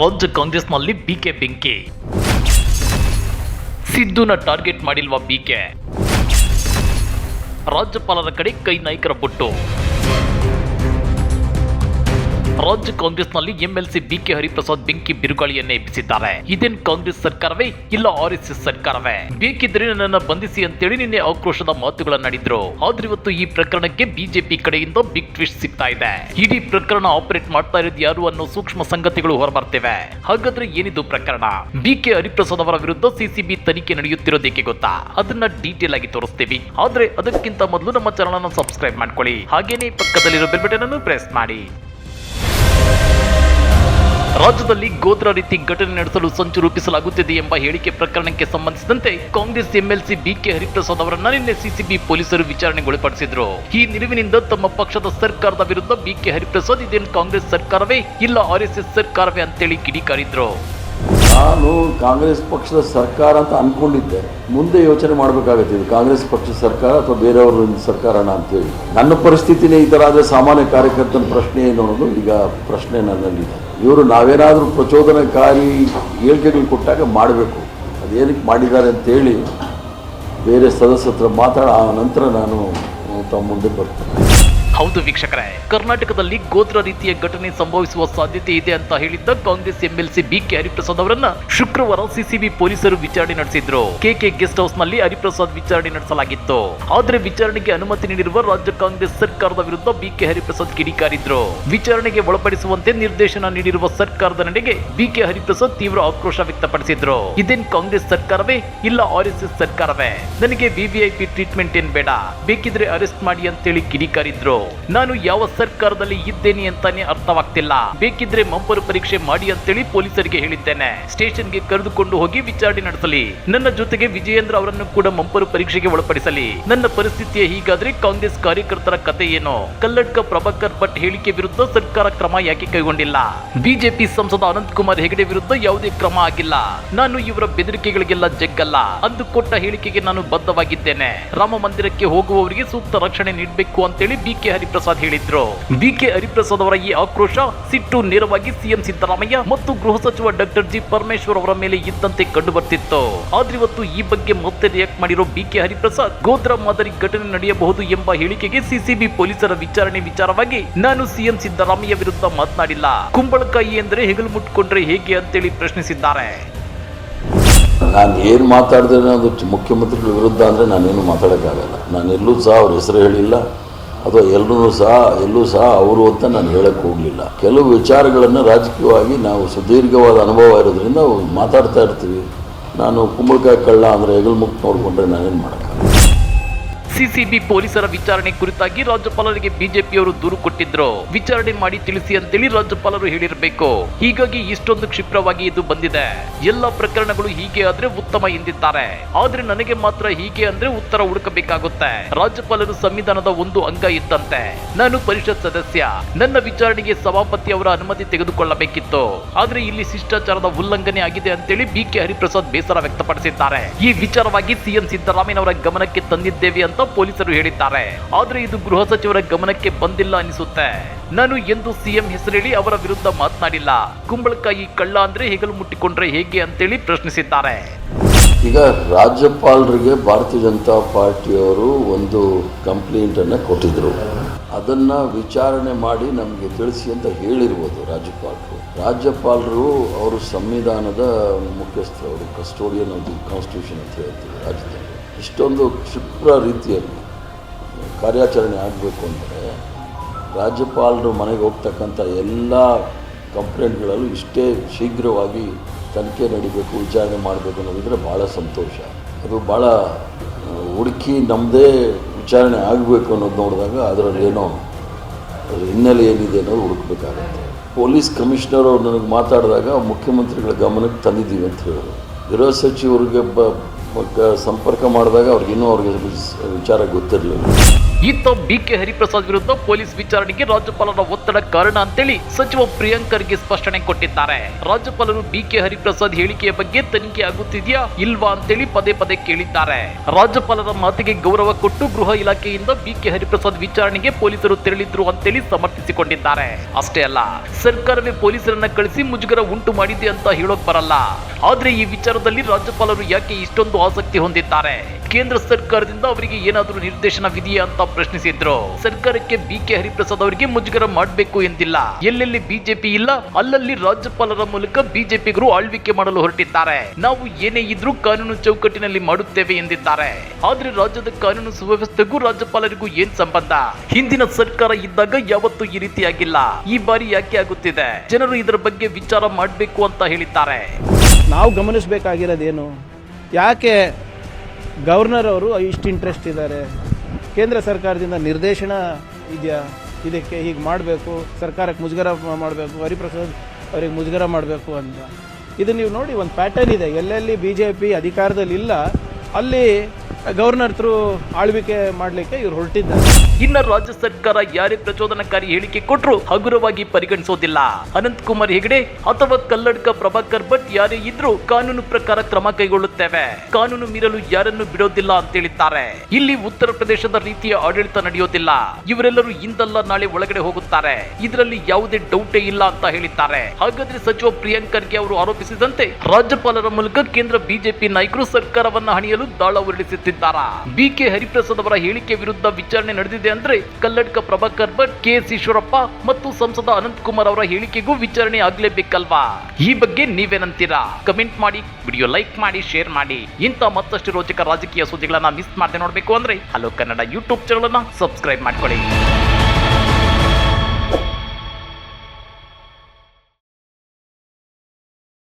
ರಾಜ್ಯ ಕಾಂಗ್ರೆಸ್ನಲ್ಲಿ ಬಿಕೆ ಬೆಂಕಿ. ಸಿದ್ದುನ ಟಾರ್ಗೆಟ್ ಮಾಡಿಲ್ವಾ ಬಿಕೆ ರಾಜ್ಯಪಾಲರ ಕಡೆ ಕೈ ನಾಯಕರ ಬೊಟ್ಟು. ರಾಜ್ಯ ಕಾಂಗ್ರೆಸ್ನಲ್ಲಿ ಎಂಎಲ್ಸಿ ಬಿಕೆ ಹರಿಪ್ರಸಾದ್ ಬೆಂಕಿ ಬಿರುಗಾಳಿಯನ್ನೇ ಎಬ್ಬಿಸಿದ್ದಾರೆ. ಇದೇನ್ ಕಾಂಗ್ರೆಸ್ ಸರ್ಕಾರವೇ ಇಲ್ಲ ಆರ್ ಎಸ್ ಎಸ್ ಸರ್ಕಾರವೇ? ಬೇಕಿದ್ರೆ ನನ್ನನ್ನು ಬಂಧಿಸಿ ಅಂತೇಳಿ ನಿನ್ನೆ ಆಕ್ರೋಶದ ಮಾತುಗಳನ್ನಾಡಿದ್ರು ಆದ್ರೆ ಇವತ್ತು ಈ ಪ್ರಕರಣಕ್ಕೆ ಬಿಜೆಪಿ ಕಡೆಯಿಂದ ಬಿಗ್ ಟ್ವಿಸ್ಟ್ ಸಿಗ್ತಾ ಇದೆ. ಇಡೀ ಪ್ರಕರಣ ಆಪರೇಟ್ ಮಾಡ್ತಾ ಇರೋದು ಯಾರು ಅನ್ನೋ ಸೂಕ್ಷ್ಮ ಸಂಗತಿಗಳು ಹೊರಬರ್ತಿವೆ. ಹಾಗಾದ್ರೆ ಏನಿದು ಪ್ರಕರಣ? ಬಿಕೆ ಹರಿಪ್ರಸಾದ್ ಅವರ ವಿರುದ್ಧ ಸಿಸಿಬಿ ತನಿಖೆ ನಡೆಯುತ್ತಿರೋದಕ್ಕೆ ಗೊತ್ತಾ? ಅದನ್ನ ಡೀಟೇಲ್ ಆಗಿ ತೋರಿಸ್ತೀವಿ. ಆದ್ರೆ ಅದಕ್ಕಿಂತ ಮೊದಲು ನಮ್ಮ ಚಾನಲ್ ಸಬ್ಸ್ಕ್ರೈಬ್ ಮಾಡ್ಕೊಳ್ಳಿ. ಹಾಗೇನೆ ಪಕ್ಕದಲ್ಲಿರೋ ಬೆಲ್ ಬಟನ್ ಅನ್ನು ಪ್ರೆಸ್ ಮಾಡಿ. ರಾಜ್ಯದಲ್ಲಿ ಗೋತ್ರ ರೀತಿ ಘಟನೆ ನಡೆಸಲು ಸಂಚು ರೂಪಿಸಲಾಗುತ್ತಿದೆ ಎಂಬ ಹೇಳಿಕೆ ಪ್ರಕರಣಕ್ಕೆ ಸಂಬಂಧಿಸಿದಂತೆ ಕಾಂಗ್ರೆಸ್ ಎಂಎಲ್ಸಿ ಬಿಕೆ ಹರಿಪ್ರಸಾದ್ ಅವರನ್ನ ನಿನ್ನೆ ಸಿಸಿಬಿ ಪೊಲೀಸರು ವಿಚಾರಣೆಗೊಳಪಡಿಸಿದ್ರು. ಈ ನಿಲುವಿನಿಂದ ತಮ್ಮ ಪಕ್ಷದ ಸರ್ಕಾರದ ವಿರುದ್ಧ ಬಿಕೆ ಹರಿಪ್ರಸಾದ್ ಇದೇನು ಕಾಂಗ್ರೆಸ್ ಸರ್ಕಾರವೇ ಇಲ್ಲ ಆರ್ ಎಸ್ ಎಸ್ ಸರ್ಕಾರವೇ ಅಂತೇಳಿ ಕಿಡಿಕಾರಿದ್ರು. ನಾನು ಕಾಂಗ್ರೆಸ್ ಪಕ್ಷದ ಸರ್ಕಾರ ಅಂತ ಅನ್ಕೊಂಡಿದ್ದೆ. ಮುಂದೆ ಯೋಚನೆ ಮಾಡಬೇಕಾಗುತ್ತೆ ಇದು ಕಾಂಗ್ರೆಸ್ ಪಕ್ಷದ ಸರ್ಕಾರ ಅಥವಾ ಬೇರೆಯವ್ರ ಸರ್ಕಾರನ ಅಂತೇಳಿ. ನನ್ನ ಪರಿಸ್ಥಿತಿನೇ ಈ ಥರ ಆದರೆ ಸಾಮಾನ್ಯ ಕಾರ್ಯಕರ್ತನ ಪ್ರಶ್ನೆ ಏನು ಅನ್ನೋದು ಈಗ ಪ್ರಶ್ನೆ ನನ್ನಲ್ಲಿದೆ. ಇವರು ನಾವೇನಾದರೂ ಪ್ರಚೋದನಕಾರಿ ಹೇಳಿಕೆಗಳು ಕೊಟ್ಟಾಗ ಮಾಡಬೇಕು. ಅದೇನಕ್ಕೆ ಮಾಡಿದ್ದಾರೆ ಅಂತೇಳಿ ಬೇರೆ ಸದಸ್ಯತ್ರ ಮಾತಾಡ, ಆ ನಂತರ ನಾನು ತಮ್ಮ ಮುಂದೆ ಬರ್ತೇನೆ. ಹೌದು ವೀಕ್ಷಕರೇ, ಕರ್ನಾಟಕದಲ್ಲಿ ಗೋತ್ರ ರೀತಿಯ ಘಟನೆ ಸಂಭವಿಸುವ ಸಾಧ್ಯತೆ ಇದೆ ಅಂತ ಹೇಳಿದ್ದ ಕಾಂಗ್ರೆಸ್ ಎಂಎಲ್ಸಿ ಬಿಕೆ ಹರಿಪ್ರಸಾದ್ ಅವರನ್ನ ಶುಕ್ರವಾರ ಸಿಸಿಬಿ ಪೊಲೀಸರು ವಿಚಾರಣೆ ನಡೆಸಿದ್ರು. ಕೆಕೆ ಗೆಸ್ಟ್ ಹೌಸ್ನಲ್ಲಿ ಹರಿಪ್ರಸಾದ್ ವಿಚಾರಣೆ ನಡೆಸಲಾಗಿತ್ತು. ಆದ್ರೆ ವಿಚಾರಣೆಗೆ ಅನುಮತಿ ನೀಡಿರುವ ರಾಜ್ಯ ಕಾಂಗ್ರೆಸ್ ಸರ್ಕಾರದ ವಿರುದ್ಧ ಬಿಕೆ ಹರಿಪ್ರಸಾದ್ ಕಿಡಿಕಾರಿದ್ರು. ವಿಚಾರಣೆಗೆ ಒಳಪಡಿಸುವಂತೆ ನಿರ್ದೇಶನ ನೀಡಿರುವ ಸರ್ಕಾರದ ನಡೆಗೆ ಬಿಕೆ ಹರಿಪ್ರಸಾದ್ ತೀವ್ರ ಆಕ್ರೋಶ ವ್ಯಕ್ತಪಡಿಸಿದ್ರು. ಇದೇನ್ ಕಾಂಗ್ರೆಸ್ ಸರ್ಕಾರವೇ ಇಲ್ಲ ಆರ್ ಎಸ್ ಎಸ್ ಸರ್ಕಾರವೇ? ನನಗೆ ವಿವಿಐಪಿ ಟ್ರೀಟ್ಮೆಂಟ್ ಏನ್ ಬೇಡ? ಬೇಕಿದ್ರೆ ಅರೆಸ್ಟ್ ಮಾಡಿ ಅಂತೇಳಿ ಕಿಡಿಕಾರಿದ್ರು. ನಾನು ಯಾವ ಸರ್ಕಾರದಲ್ಲಿ ಇದ್ದೇನೆ ಅಂತಾನೆ ಅರ್ಥವಾಗ್ತಿಲ್ಲ. ಬೇಕಿದ್ರೆ ಮಂಪರು ಪರೀಕ್ಷೆ ಮಾಡಿ ಅಂತೇಳಿ ಪೊಲೀಸರಿಗೆ ಹೇಳಿದ್ದೇನೆ. ಸ್ಟೇಷನ್ಗೆ ಕರೆದುಕೊಂಡು ಹೋಗಿ ವಿಚಾರಣೆ ನಡೆಸಲಿ. ನನ್ನ ಜೊತೆಗೆ ವಿಜಯೇಂದ್ರ ಅವರನ್ನು ಕೂಡ ಮಂಪರು ಪರೀಕ್ಷೆಗೆ ಒಳಪಡಿಸಲಿ. ನನ್ನ ಪರಿಸ್ಥಿತಿ ಹೀಗಾದ್ರೆ ಕಾಂಗ್ರೆಸ್ ಕಾರ್ಯಕರ್ತರ ಕತೆ ಏನು? ಕಲ್ಲಡ್ಕ ಪ್ರಭಾಕರ್ ಭಟ್ ಹೇಳಿಕೆ ವಿರುದ್ಧ ಸರ್ಕಾರ ಕ್ರಮ ಯಾಕೆ ಕೈಗೊಂಡಿಲ್ಲ? ಬಿಜೆಪಿ ಸಂಸದ ಅನಂತ್ ಕುಮಾರ್ ಹೆಗಡೆ ವಿರುದ್ಧ ಯಾವುದೇ ಕ್ರಮ ಆಗಿಲ್ಲ. ನಾನು ಇವರ ಬೆದರಿಕೆಗಳಿಗೆಲ್ಲ ಜಗ್ಗಲ್ಲ. ಅಂದು ಕೊಟ್ಟ ಹೇಳಿಕೆಗೆ ನಾನು ಬದ್ಧವಾಗಿದ್ದೇನೆ. ರಾಮ ಮಂದಿರಕ್ಕೆ ಹೋಗುವವರಿಗೆ ಸೂಕ್ತ ರಕ್ಷಣೆ ನೀಡಬೇಕು ಅಂತೇಳಿ ಬಿಕೆ ಹರಿಪ್ರಸಾದ್ ಹೇಳಿದ್ರು. ಬಿಕೆ ಹರಿಪ್ರಸಾದ್ ಅವರ ಈ ಆಕ್ರೋಶ ಸಿಟ್ಟು ನೇರವಾಗಿ ಸಿಎಂ ಸಿದ್ದರಾಮಯ್ಯ ಮತ್ತು ಗೃಹ ಸಚಿವ ಡಾಕ್ಟರ್ ಜಿ ಪರಮೇಶ್ವರ್ ಅವರ ಮೇಲೆ ಇದ್ದಂತೆ ಕಂಡು ಬರ್ತಿತ್ತು ಆದ್ರೆ ಇವತ್ತು ಈ ಬಗ್ಗೆ ಮತ್ತೆ ರಿಯಾಕ್ಟ್ ಮಾಡಿರೋ ಬಿಕೆ ಹರಿಪ್ರಸಾದ್ ಗೋತ್ರ ಮಾದರಿ ಘಟನೆ ನಡೆಯಬಹುದು ಎಂಬ ಹೇಳಿಕೆಗೆ ಸಿಸಿಬಿ ಪೊಲೀಸರ ವಿಚಾರಣೆ ವಿಚಾರವಾಗಿ, ನಾನು ಸಿಎಂ ಸಿದ್ದರಾಮಯ್ಯ ವಿರುದ್ಧ ಮಾತನಾಡಿಲ್ಲ. ಕುಂಬಳಕಾಯಿ ಎಂದರೆ ಹೆಗಲು ಮುಟ್ಕೊಂಡ್ರೆ ಹೇಗೆ ಅಂತೇಳಿ ಪ್ರಶ್ನಿಸಿದ್ದಾರೆ. ನಾನು ಏನು ಮಾತಾಡಿದ್ರೆ ಅದು ಮುಖ್ಯಮಂತ್ರಿಗಳ ವಿರುದ್ಧ ಅಂದರೆ ನಾನೇನು ಮಾತಾಡೋಕ್ಕಾಗಲ್ಲ. ನಾನು ಎಲ್ಲೂ ಸಹ ಅವ್ರ ಹೆಸರು ಹೇಳಿಲ್ಲ. ಅಥವಾ ಎಲ್ಲರೂ ಸಹ, ಎಲ್ಲೂ ಸಹ ಅವರು ಅಂತ ನಾನು ಹೇಳಕ್ಕೆ ಹೋಗಲಿಲ್ಲ. ಕೆಲವು ವಿಚಾರಗಳನ್ನು ರಾಜಕೀಯವಾಗಿ ನಾವು ಸುದೀರ್ಘವಾದ ಅನುಭವ ಇರೋದ್ರಿಂದ ಮಾತಾಡ್ತಾ ಇರ್ತೀವಿ. ನಾನು ಕುಂಬಳಕಾಯಿ ಕಳ್ಳ ಅಂದರೆ ಹೆಗಲು ಮುಕ್ತ ನೋಡಿಕೊಂಡ್ರೆ ನಾನೇನು ಮಾಡೋಕ್ಕಾಗಲ್ಲ. ಸಿಸಿಬಿ ಪೊಲೀಸರ ವಿಚಾರಣೆ ಕುರಿತಾಗಿ ರಾಜ್ಯಪಾಲರಿಗೆ ಬಿಜೆಪಿಯವರು ದೂರು ಕೊಟ್ಟಿದ್ರು. ವಿಚಾರಣೆ ಮಾಡಿ ತಿಳಿಸಿ ಅಂತೇಳಿ ರಾಜ್ಯಪಾಲರು ಹೇಳಿರಬೇಕು. ಹೀಗಾಗಿ ಇಷ್ಟೊಂದು ಕ್ಷಿಪ್ರವಾಗಿ ಇದು ಬಂದಿದೆ. ಎಲ್ಲ ಪ್ರಕರಣಗಳು ಹೀಗೆ ಆದ್ರೆ ಉತ್ತಮ ಎಂದಿದ್ದಾರೆ. ಆದ್ರೆ ನನಗೆ ಮಾತ್ರ ಹೀಗೆ ಅಂದ್ರೆ ಉತ್ತರ ಹುಡುಕಬೇಕಾಗುತ್ತೆ. ರಾಜ್ಯಪಾಲರು ಸಂವಿಧಾನದ ಒಂದು ಅಂಗ ಇದ್ದಂತೆ ನಾನು ಪರಿಷತ್ ಸದಸ್ಯ. ನನ್ನ ವಿಚಾರಣೆಗೆ ಸಭಾಪತಿ ಅವರ ಅನುಮತಿ ತೆಗೆದುಕೊಳ್ಳಬೇಕಿತ್ತು. ಆದ್ರೆ ಇಲ್ಲಿ ಶಿಷ್ಟಾಚಾರದ ಉಲ್ಲಂಘನೆ ಆಗಿದೆ ಅಂತೇಳಿ ಬಿಕೆ ಹರಿಪ್ರಸಾದ್ ಬೇಸರ ವ್ಯಕ್ತಪಡಿಸಿದ್ದಾರೆ. ಈ ವಿಚಾರವಾಗಿ ಸಿಎಂ ಸಿದ್ದರಾಮಯ್ಯ ಅವರ ಗಮನಕ್ಕೆ ತಂದಿದ್ದೇವೆ ಅಂತ ಪೊಲೀಸರು ಹೇಳಿದ್ದಾರೆ. ಆದ್ರೆ ಇದು ಗೃಹ ಸಚಿವರ ಗಮನಕ್ಕೆ ಬಂದಿಲ್ಲ ಅನಿಸುತ್ತೆ. ನಾನು ಎಂದು ಸಿಎಂ ಹೆಸರೇಳಿ ಅವರ ವಿರುದ್ಧ ಮಾತನಾಡಿಲ್ಲ. ಕುಂಬಳಕಾಯಿ ಕಳ್ಳ ಅಂದ್ರೆ ಹೆಗಲು ಮುಟ್ಟಿಕೊಂಡ್ರೆ ಹೇಗೆ ಅಂತೇಳಿ ಪ್ರಶ್ನಿಸಿದ್ದಾರೆ. ಈಗ ರಾಜ್ಯಪಾಲರಿಗೆ ಭಾರತೀಯ ಜನತಾ ಪಾರ್ಟಿಯವರು ಒಂದು ಕಂಪ್ಲೇಂಟ್ ಅನ್ನ ಕೊಟ್ಟಿದ್ರು. ಅದನ್ನ ವಿಚಾರಣೆ ಮಾಡಿ ನಮಗೆ ತಿಳಿಸಿ ಅಂತ ಹೇಳಿರ್ಬೋದು ರಾಜ್ಯಪಾಲರು. ರಾಜ್ಯಪಾಲರು ಅವರು ಸಂವಿಧಾನದ ಮುಖ್ಯಸ್ಥರು, ಅವರು ಕಸ್ಟೋಡಿಯನ್ ಆಫ್ ದಿ ಕಾನ್ಸ್ಟಿಟ್ಯೂಷನ್ ಅಂತ ಹೇಳ್ತೀವಿ ರಾಜ್ಯದಲ್ಲಿ. ಇಷ್ಟೊಂದು ಕ್ಷಿಪ್ರ ರೀತಿಯಲ್ಲಿ ಕಾರ್ಯಾಚರಣೆ ಆಗಬೇಕು ಅಂದರೆ ರಾಜ್ಯಪಾಲರು ಮನೆಗೆ ಹೋಗ್ತಕ್ಕಂಥ ಎಲ್ಲ ಕಂಪ್ಲೇಂಟ್ಗಳಲ್ಲೂ ಇಷ್ಟೇ ಶೀಘ್ರವಾಗಿ ತನಿಖೆ ನಡಿಬೇಕು, ವಿಚಾರಣೆ ಮಾಡಬೇಕು ಅನ್ನೋದಿದ್ರೆ ಭಾಳ ಸಂತೋಷ. ಅದು ಭಾಳ ಹುಡುಕಿ ನಮ್ಮದೇ ವಿಚಾರಣೆ ಆಗಬೇಕು ಅನ್ನೋದು ನೋಡಿದಾಗ ಅದರಲ್ಲಿ ಏನೋ ಅದ್ರ ಹಿನ್ನೆಲೆ ಏನಿದೆ ಅನ್ನೋದು ಹುಡುಕ್ಬೇಕಾಗುತ್ತೆ. ಪೊಲೀಸ್ ಕಮಿಷನರ್ ಅವ್ರು ನನಗೆ ಮಾತಾಡಿದಾಗ ಮುಖ್ಯಮಂತ್ರಿಗಳ ಗಮನಕ್ಕೆ ತಂದಿದ್ದೀವಿ ಅಂತ ಹೇಳಿದ್ರು. ಗೃಹ ಸಚಿವರಿಗೆ ಬ- ಸಂಪರ್ಕ ಮಾಡಿದಾಗ ಅವ್ರಿಗಿನ್ನೂ ಅವ್ರಿಗೆ ವಿಚಾರ ಗೊತ್ತಿರಲಿಲ್ಲ. ಇತ್ತ ಬಿಕೆ ಹರಿಪ್ರಸಾದ್ ವಿರುದ್ಧ ಪೊಲೀಸ್ ವಿಚಾರಣೆಗೆ ರಾಜ್ಯಪಾಲರ ಒತ್ತಡ ಕಾರಣ ಅಂತೇಳಿ ಸಚಿವ ಪ್ರಿಯಾಂಕ್ ಖರ್ಗೆ ಸ್ಪಷ್ಟನೆ ಕೊಟ್ಟಿದ್ದಾರೆ. ರಾಜ್ಯಪಾಲರು ಬಿಕೆ ಹರಿಪ್ರಸಾದ್ ಹೇಳಿಕೆಯ ಬಗ್ಗೆ ತನಿಖೆ ಆಗುತ್ತಿದೆಯಾ ಇಲ್ವಾ ಅಂತೇಳಿ ಪದೇ ಪದೇ ಕೇಳಿದ್ದಾರೆ. ರಾಜ್ಯಪಾಲರ ಮಾತಿಗೆ ಗೌರವ ಕೊಟ್ಟು ಗೃಹ ಇಲಾಖೆಯಿಂದ ಬಿಕೆ ಹರಿಪ್ರಸಾದ್ ವಿಚಾರಣೆಗೆ ಪೊಲೀಸರು ತೆರಳಿದ್ರು ಅಂತೇಳಿ ಸಮರ್ಥಿಸಿಕೊಂಡಿದ್ದಾರೆ. ಅಷ್ಟೇ ಅಲ್ಲ, ಸರ್ಕಾರವೇ ಪೊಲೀಸರನ್ನ ಕಳಿಸಿ ಮುಜುಗರ ಉಂಟು ಮಾಡಿದೆ ಅಂತ ಹೇಳೋಕ್ ಬರಲ್ಲ. ಆದ್ರೆ ಈ ವಿಚಾರದಲ್ಲಿ ರಾಜ್ಯಪಾಲರು ಯಾಕೆ ಇಷ್ಟೊಂದು ಆಸಕ್ತಿ ಹೊಂದಿದ್ದಾರೆ? ಕೇಂದ್ರ ಸರ್ಕಾರದಿಂದ ಅವರಿಗೆ ಏನಾದರೂ ನಿರ್ದೇಶನವಿದೆಯಾ ಅಂತ ಪ್ರಶ್ನಿಸಿದ್ರು. ಸರ್ಕಾರಕ್ಕೆ ಬಿ ಕೆ ಹರಿಪ್ರಸಾದ್ ಅವರಿಗೆ ಮುಜುಗರ ಮಾಡಬೇಕು ಎಂದಿಲ್ಲ. ಎಲ್ಲೆಲ್ಲಿ ಬಿಜೆಪಿ ಇಲ್ಲ, ಅಲ್ಲಲ್ಲಿ ರಾಜ್ಯಪಾಲರ ಮೂಲಕ ಬಿಜೆಪಿಗರು ಆಳ್ವಿಕೆ ಮಾಡಲು ಹೊರಟಿದ್ದಾರೆ. ನಾವು ಏನೇ ಇದ್ರೂ ಕಾನೂನು ಚೌಕಟ್ಟಿನಲ್ಲಿ ಮಾಡುತ್ತೇವೆ ಎಂದಿದ್ದಾರೆ. ಆದ್ರೆ ರಾಜ್ಯದ ಕಾನೂನು ಸುವ್ಯವಸ್ಥೆಗೂ ರಾಜ್ಯಪಾಲರಿಗೂ ಏನ್ ಸಂಬಂಧ? ಹಿಂದಿನ ಸರ್ಕಾರ ಇದ್ದಾಗ ಯಾವತ್ತೂ ಈ ರೀತಿಯಾಗಿಲ್ಲ. ಈ ಬಾರಿ ಯಾಕೆ ಆಗುತ್ತಿದೆ? ಜನರು ಇದರ ಬಗ್ಗೆ ವಿಚಾರ ಮಾಡಬೇಕು ಅಂತ ಹೇಳಿದ್ದಾರೆ. ನಾವು ಗಮನಿಸಬೇಕಾಗಿರೋದೇನು? ಯಾಕೆ ಗವರ್ನರ್ ಅವರು ಇಷ್ಟು ಇಂಟ್ರೆಸ್ಟ್ ಇದ್ದಾರೆ? ಕೇಂದ್ರ ಸರ್ಕಾರದಿಂದ ನಿರ್ದೇಶನ ಇದೆಯಾ? ಇದಕ್ಕೆ ಹೀಗೆ ಮಾಡಬೇಕು, ಸರ್ಕಾರಕ್ಕೆ ಮುಜುಗರ ಮಾಡಬೇಕು, ಹರಿಪ್ರಸಾದ್ ಅವರಿಗೆ ಮುಜುಗರ ಮಾಡಬೇಕು ಅಂತ. ಇದು ನೀವು ನೋಡಿ, ಒಂದು ಪ್ಯಾಟರ್ನ್ ಇದೆ. ಎಲ್ಲೆಲ್ಲಿ ಬಿ ಜೆ ಪಿ ಅಧಿಕಾರದಲ್ಲಿ ಇಲ್ಲ ಅಲ್ಲಿ ಗವರ್ನರ್ ಥ್ರೂ ಆಳ್ವಿಕೆ ಮಾಡಲಿಕ್ಕೆ ಇವ್ರು ಹೊರಟಿದ್ದಾರೆ. ಇನ್ನ ರಾಜ್ಯ ಸರ್ಕಾರ ಯಾರೇ ಪ್ರಚೋದನಕಾರಿ ಹೇಳಿಕೆ ಕೊಟ್ಟರು ಹಗುರವಾಗಿ ಪರಿಗಣಿಸೋದಿಲ್ಲ. ಅನಂತ್ ಕುಮಾರ್ ಹೆಗಡೆ ಅಥವಾ ಕಲ್ಲಡ್ಕ ಪ್ರಭಾಕರ್ ಭಟ್ ಯಾರೇ ಇದ್ರೂ ಕಾನೂನು ಪ್ರಕಾರ ಕ್ರಮ ಕೈಗೊಳ್ಳುತ್ತೇವೆ. ಕಾನೂನು ಮೀರಲು ಯಾರನ್ನು ಬಿಡೋದಿಲ್ಲ ಅಂತ ಹೇಳಿದ್ದಾರೆ. ಇಲ್ಲಿ ಉತ್ತರ ಪ್ರದೇಶದ ರೀತಿಯ ಆಡಳಿತ ನಡೆಯೋದಿಲ್ಲ. ಇವರೆಲ್ಲರೂ ಇಂದಲ್ಲ ನಾಳೆ ಒಳಗಡೆ ಹೋಗುತ್ತಾರೆ. ಇದರಲ್ಲಿ ಯಾವುದೇ ಡೌಟೇ ಇಲ್ಲ ಅಂತ ಹೇಳಿದ್ದಾರೆ. ಹಾಗಾದ್ರೆ ಸಚಿವ ಪ್ರಿಯಾಂಕ್ ಖರ್ಗೆ ಅವರು ಆರೋಪಿಸಿದಂತೆ ರಾಜ್ಯಪಾಲರ ಮೂಲಕ ಕೇಂದ್ರ ಬಿಜೆಪಿ ನಾಯಕರು ಸರ್ಕಾರವನ್ನ ಹಣಿಯಲು ದಾಳ ಹೊರಡಿಸುತ್ತಿದ್ದಾರಾ ಬಿಕೆ ಹರಿಪ್ರಸಾದ್ ಅವರ ಹೇಳಿಕೆ ವಿರುದ್ಧ ವಿಚಾರಣೆ ನಡೆದಿದೆ ಅಂದ್ರೆ ಕಲ್ಲಡ್ಕ ಪ್ರಭಾಕರ್ ಭಟ್, ಕೆ ಎಸ್ ಈಶ್ವರಪ್ಪ ಮತ್ತು ಸಂಸದ ಅನಂತ್ ಕುಮಾರ್ ಅವರ ಹೇಳಿಕೆಗೂ ವಿಚಾರಣೆ ಆಗ್ಲೇಬೇಕಲ್ವಾ? ಈ ಬಗ್ಗೆ ನೀವೇನಂತೀರಾ? ಕಮೆಂಟ್ ಮಾಡಿ, ವಿಡಿಯೋ ಲೈಕ್ ಮಾಡಿ, ಶೇರ್ ಮಾಡಿ. ಇಂಥ ಮತ್ತಷ್ಟು ರೋಚಕ ರಾಜಕೀಯ ಸುದ್ದಿಗಳನ್ನ ಮಿಸ್ ಮಾಡದೆ ನೋಡಬೇಕು ಅಂದ್ರೆ ಹಲೋ ಕನ್ನಡ ಯೂಟ್ಯೂಬ್ ಚಾನಲ್ ಅನ್ನ ಸಬ್ಸ್ಕ್ರೈಬ್ ಮಾಡ್ಕೊಳ್ಳಿ.